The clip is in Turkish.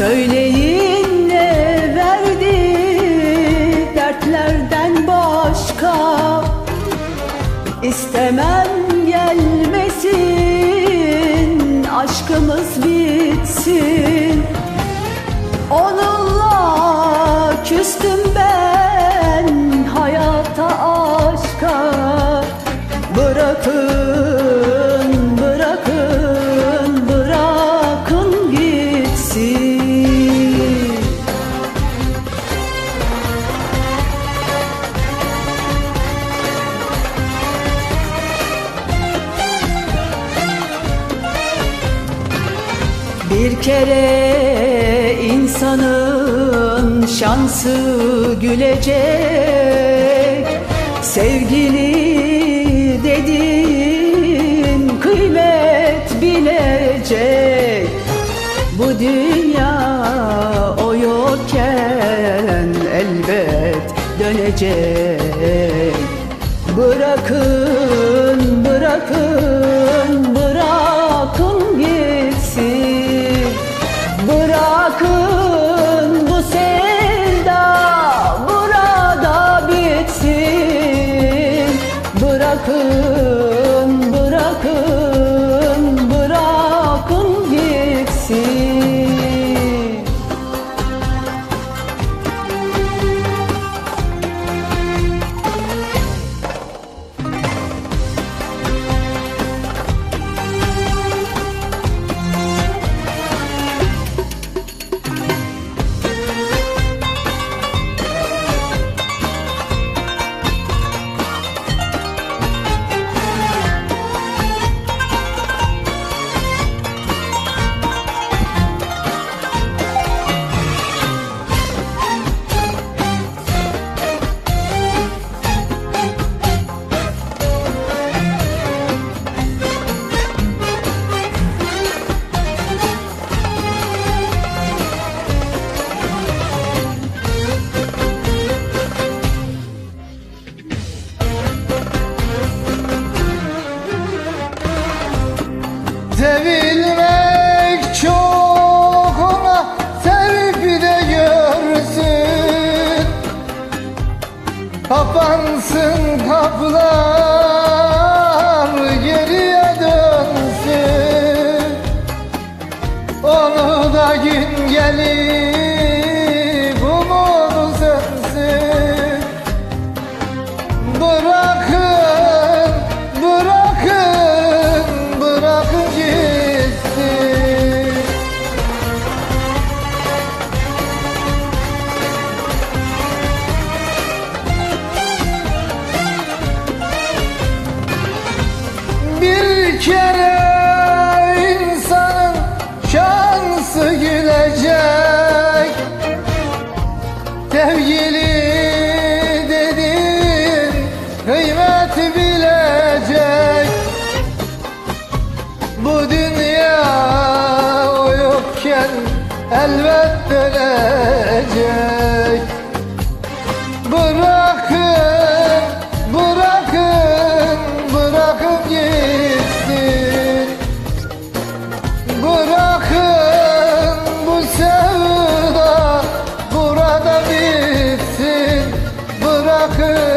Söyleyin ne verdi dertlerden başka? İstemem gelmesin aşkımız bitsin. Onunla küstüm ben hayata aşka. Bırakın Bir kere insanın şansı gülecek. Sevgili dedin kıymet bilecek. Bu dünya o yokken elbet dönecek. Bırakın, bırakın Bırakın, Sevilmek çok ona sevip de görsün. Kapansın kapılar geriye dönsün. Onu da gün gelip umudu sönsün Bırakın, Kere insanın şansı gülecek. Sevgili dedin kıymet bilecek. Bu dünya yokken elbet dönecek Bırakın